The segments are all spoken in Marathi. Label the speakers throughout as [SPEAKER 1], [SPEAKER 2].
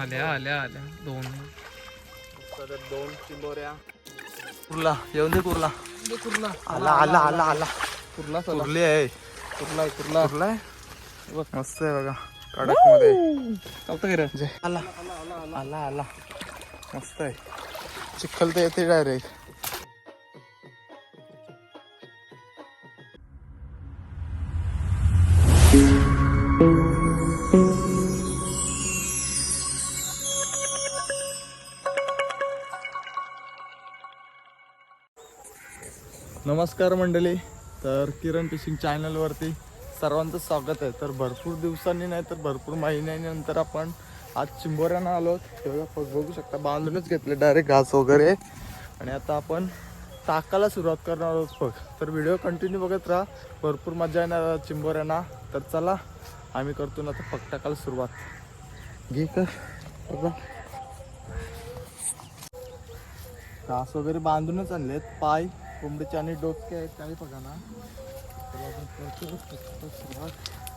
[SPEAKER 1] आल्या आल्या आल्या. दोन.
[SPEAKER 2] दोन चिंबोऱ्या. कुर्ला येऊन दे कुर्ला.
[SPEAKER 1] कुर्ला.
[SPEAKER 2] आला आला आला आला.
[SPEAKER 1] कुर्ला
[SPEAKER 2] कुर्ली आहे.
[SPEAKER 1] कुर्ला कुर्ला.
[SPEAKER 2] कुर्ला आहे? मस्त आहे बघा कडकमध्ये
[SPEAKER 1] चालतं का रे?
[SPEAKER 2] जे आला. आला आला मस्त आहे. चिखल तर येते डायरेक्ट नमस्कार मंडळी. तर किरण फिशिंग चॅनलवरती सर्वांचं स्वागत आहे. तर भरपूर दिवसांनी नाही तर भरपूर महिन्यानंतर आपण आज चिंबोऱ्यानं आलो तेव्हा बघू शकता. बांधूनच घेतले डायरेक्ट घास वगैरे. आणि आता आपण टाकायला सुरुवात करणार आहोत बघ. तर व्हिडिओ कंटिन्यू बघत राहा. भरपूर मजा येणार चिंबोऱ्यांना. तर चला आम्ही करतो ना आता फक्त टाकायला सुरुवात. घे कर. बघा. घास वगैरे बांधूनच आणलेत. पाय कोंबडीचे आणि डोके आहेत काही बघा ना. त्याला आपण करतो सुरुवात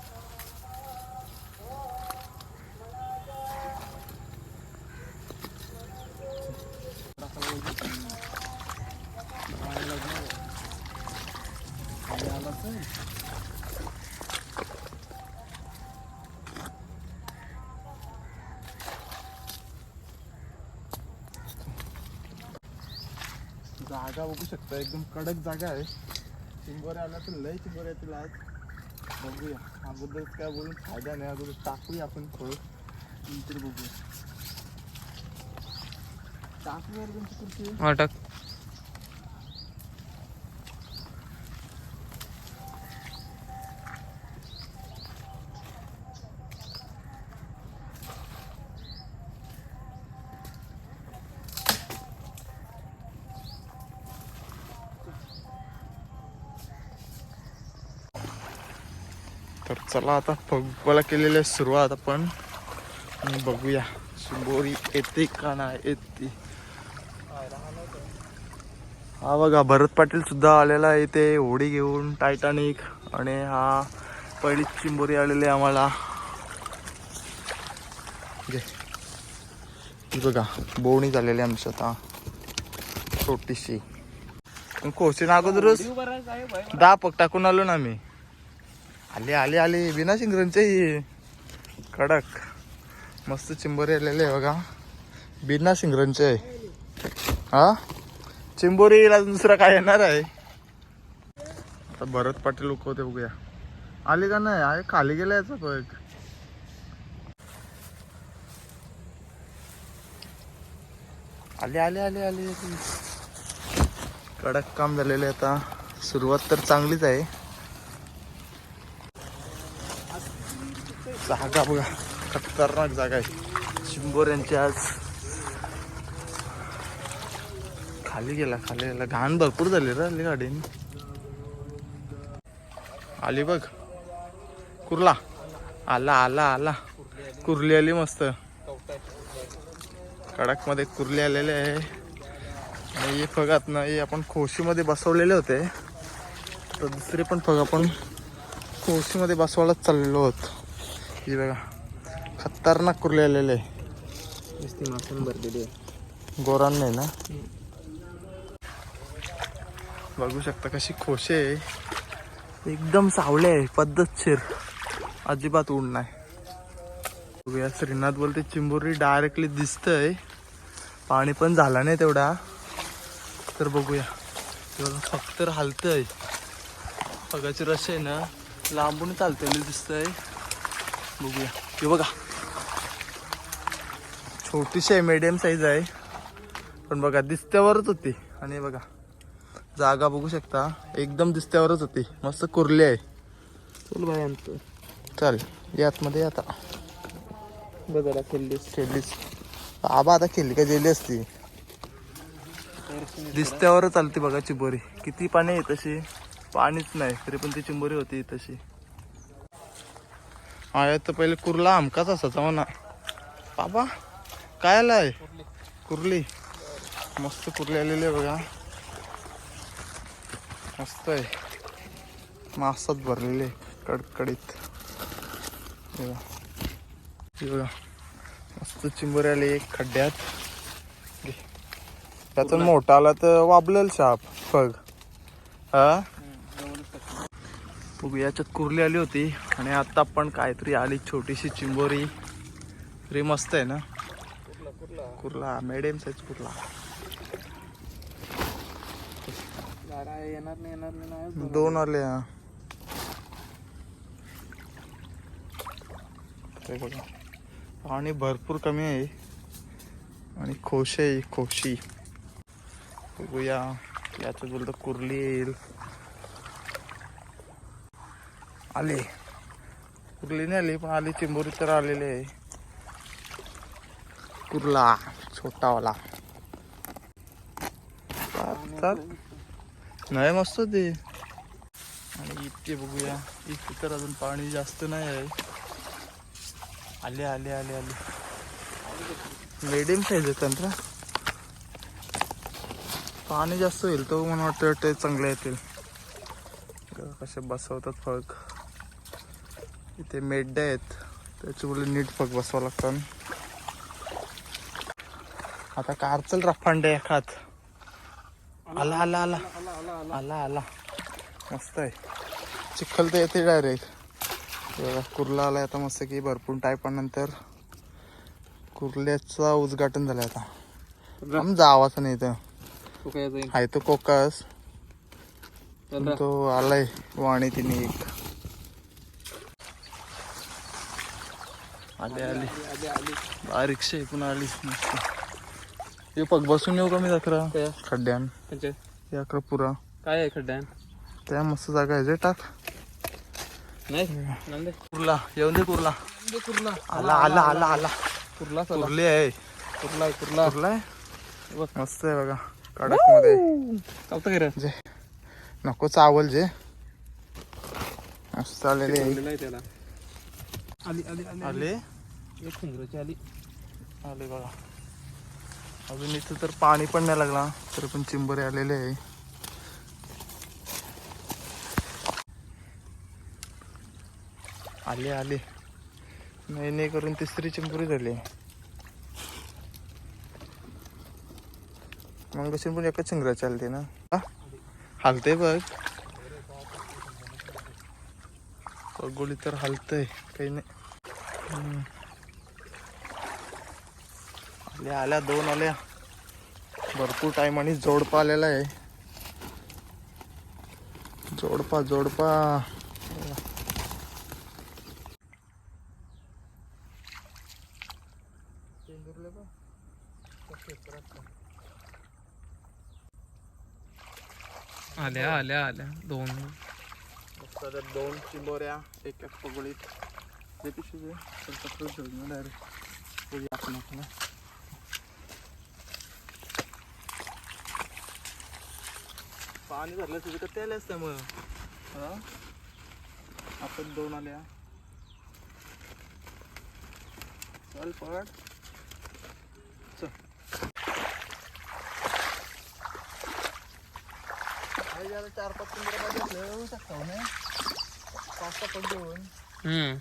[SPEAKER 2] जागा बघू शकता. एकदम कडक जागा आहे. चिंबोऱ्या आला तर लय चिंबोऱ्या येतील आज. बघूया. अगोदर काय बोलून फायदा नाही अगोदर टाकूया आपण खोळ नंतर बघूया. टाकूया तुमची कुर्ती तर चला आता फुटबॉल केलेली आहे सुरुवात आपण. बघूया. शिंबोरी येते का नाही येते. हा बघा भरत पाटील सुद्धा आलेला आहे इथे. होडी घेऊन टायटानिक आणि हा पहिलीच चिंबोरी आलेली आहे आम्हाला. बघा बोवणी झालेली आमची आता. छोटीशी. कोशीन अगोदरच दहा पग टाकून आलो ना मी. आले आले आले. बिना शिंगरांचे कडक. मस्त चिंबोरी आलेले आहे बघा. बिना शिंगरांचे आहे हा? चिंबोरीला दुसरा काय येणार आहे? आता भरत पाटील लोक होते बघूया. आले का नाही? आहे खाली गेला याचा बघ आले आले आले आले. कडक काम झालेलं आहे आता. सुरुवात तर चांगलीच आहे. जागा बघा. खतरनाक जागा आहे. शिंबोर यांची आज खाली गेला खाली गेला. घाण भरपूर झाली रे गाडीने आली बघ. कुर्ला. आला आला आला. कुर्ली आली मस्त. कडकमध्ये कुर्ली आलेले आहे. आणि हे फगात ना हे आपण खोशीमध्ये बसवलेले होते. तर दुसरे पण फग आपण खोशीमध्ये बसवायला चाललो होतो. ही बघा. खतरनाक कुर्ले आलेले.
[SPEAKER 1] नुसती मासून भरलेली आहे.
[SPEAKER 2] गोरान नाही ना? बघू शकता कशी खोशे एकदम सावळे आहे पद्धतशीर अजिबात ऊन नाही. बघूया श्रीनाथ बोलते चिंबोरी डायरेक्टली दिसतंय. पाणी पण झाला नाही तेवढा. तर बघूया. बघा फक्त हालतंय. बघाची रस आहे ना लांबून चालतेली दिसतंय. बघूया. हे बघा. छोटीशी आहे मीडियम साईज आहे. पण बघा दिसत्यावरच होती. आणि हे बघा. जागा बघू शकता. एकदम दिसत्यावरच होती. मस्त कुरली आहे.
[SPEAKER 1] चल बाय आणतो.
[SPEAKER 2] चल या आतमध्ये ये आता
[SPEAKER 1] बघा खेळलीस.
[SPEAKER 2] खेळलीस. आबा आता खेळली का गेली असती? दिसत्यावरच चालते बघा चिंबोरी. किती पाणी आहे तशी? पाणीच नाही तरी पण ती चिंबोरी होती तशी. हा तर पहिले कुर्ला आमकाच असायचा म्हणा बाबा काय आलाय कुर्ली। मस्त कुर्ली आलेली आहे बघा। मस्त आहे। मासात भरलेले कडकडीत। बघा। बघा। मस्त चिंबर आले एक खड्ड्यात। त्यातून मोठा आला तर वाबलेल शाप फग. हा? बघू याच्यात कुर्ली आली होती आणि आत्ता पण काहीतरी आली छोटीशी चिंबोरी. तरी मस्त आहे ना?
[SPEAKER 1] कुठला
[SPEAKER 2] कुर्ला मिडियम साईज कुर्ला. दोन आले हा. हे बघा. पाणी भरपूर कमी आहे. आणि खोशे आहे खोशी. बघूया याचं बोलतं कुर्ली येईल. आले. कुर्ली नाही आली पण आली चिंबोरी तर आलेले आहे. कुर्ला छोटावाला. चाल नाही मस्त ते. आणि इतके बघूया. इथे तर अजून पाणी जास्त नाही आहे. आले आले आले आले. मिडियम साईज आहे ना? पाणी जास्त होईल तो मला वाटतं ते चांगले येतील. कसे बसवतात फळ इथे मेड्डे आहेत. त्याच्यामुळे नीट फक बसवा लागतं. आता कारचल रफांडे एखाद आला आला आला.
[SPEAKER 1] आला आला.
[SPEAKER 2] मस्त आहे. चिखल तर येते डायरेक्ट कुर्ला आला आता मस्त की भरपूर टायपानंतर कुर्ल्याचा उद्घाटन झालं आता. आम जावाचा नाही
[SPEAKER 1] तर
[SPEAKER 2] आहे तो कोकास. तो आलाय. वाणी तिने एक. आले आले.
[SPEAKER 1] आली
[SPEAKER 2] बारीकशे पण आली. हे पग बसून येऊ का मी अकरा खड्ड्यान. हे अकरा पुरा?
[SPEAKER 1] काय आहे खड्ड्यान?
[SPEAKER 2] त्या मस्त जागा आहे जे टाक.
[SPEAKER 1] नाही? नंदे
[SPEAKER 2] कुर्ला. येऊन दे कुर्ला. आला आला आला आला.
[SPEAKER 1] कुर्ला चला.
[SPEAKER 2] कुर्ली आहे.
[SPEAKER 1] कुर्ला आहे, कुर्ला.
[SPEAKER 2] कुर्ला आहे?
[SPEAKER 1] बघ.
[SPEAKER 2] मस्त आहे बघा कडकमध्ये
[SPEAKER 1] चालतं की रे?
[SPEAKER 2] जे. नको चावल जे. मस्त आलेले आहे
[SPEAKER 1] त्याला. आली आली आली
[SPEAKER 2] आले.
[SPEAKER 1] एक फिंगरची आली.
[SPEAKER 2] आले बघा. अजून इथं तर पाणी पण नाही लागला. तर पण चिंबरे आलेले आहे. आले आले. नाही नाही करून तिसरी चिंबुरी झाली. मग पण एकच चिंगरा चालते ना? हालते बघ गोळी तर हालतंय. काही नाही. आल्या आल्या दोन आल्या. भरपूर टाइम आणि जोडपा आलेला आहे. जोडपा जोडपा.
[SPEAKER 1] आल्या आल्या आल्या. दोन.
[SPEAKER 2] दोन चिंबोऱ्या एक एक Yapış şuraya. Sen kapıda Bu yakın okula. पाणी भरलं तेल असतं दोन आल्या चल. पड चल चार पाच पंधरा पाच पाच सहा पण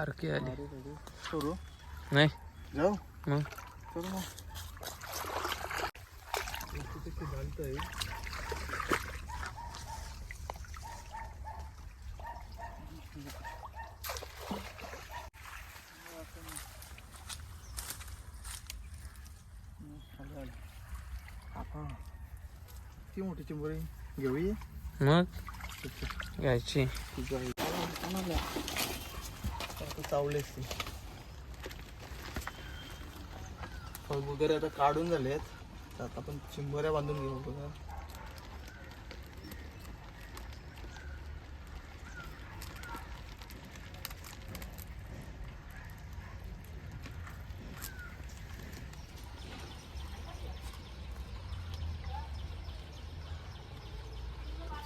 [SPEAKER 1] बारकी आली.
[SPEAKER 2] करू
[SPEAKER 1] नाही.
[SPEAKER 2] जाऊ?
[SPEAKER 1] मग?
[SPEAKER 2] चल मग. ती मोठी चिंबोरी घेऊया.
[SPEAKER 1] मग? घ्यायची.
[SPEAKER 2] सावलेसी फळ वगैरे आता काढून झालेत. तर आता आपण चिंबऱ्या बांधून घेऊ बघा.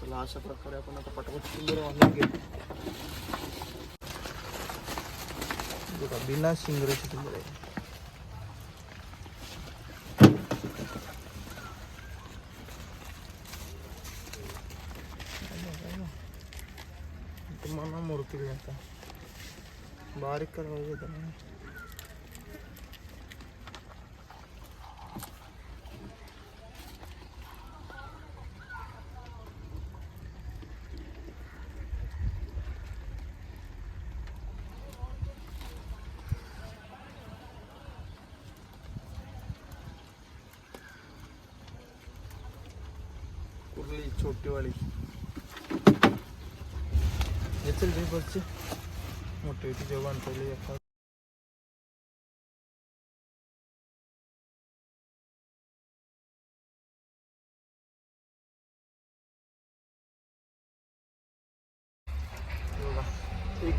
[SPEAKER 2] चला अशा प्रकारे आपण आता पटापट चिंबोऱ्या बांधून घेऊ. का बिना शिंगरेची तुकडे मना मूर्ती आता बारीक करायची छोटीवाली हे चल रे बसचे. मोठी होती जेव्हा आणलेली एक.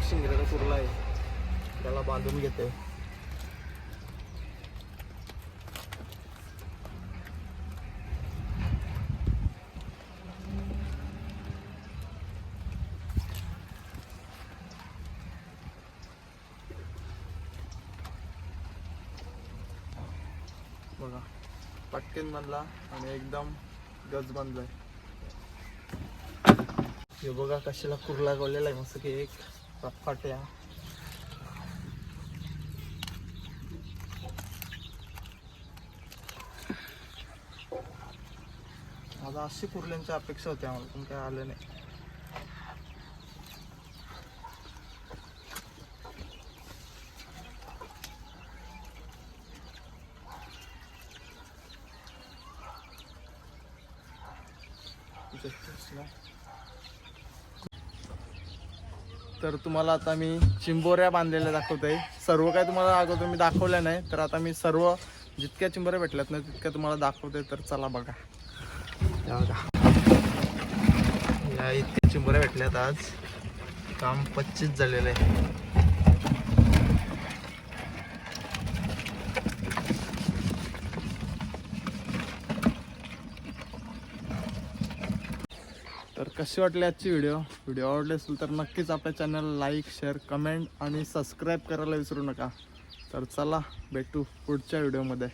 [SPEAKER 2] शिंगऱ्याचा कुरला आहे. त्याला बांधून घेते बघा. पटकेन बनला आणि एकदम गज बनलाय. हे बघा कशाला कुर्ला लागवलेला आहे मस्त की एक फाट्या आता अशी कुर्ल्यांची अपेक्षा होती आम्हाला पण काय आलं नाही. तर तुम्हाला आता मी चिंबोऱ्या बांधलेल्या दाखवतोय. सर्व काय तुम्हाला अगोदर मी दाखवल्या नाही तर आता मी सर्व जितक्या चिंबोऱ्या भेटल्यात ना तितक्या तुम्हाला दाखवतोय तर चला बघा. बघा. या इतक्या चिंबोऱ्या भेटल्यात आज. काम पच्चीस झालेलं आहे. कशी वाटली आजची व्हिडिओ व्हिडिओ आवडली असेल तर नक्कीच आपल्या चॅनल लाईक शेअर कमेंट आणि सबस्क्राईब करायला विसरू नका. तर चला भेटू पुढच्या व्हिडिओमध्ये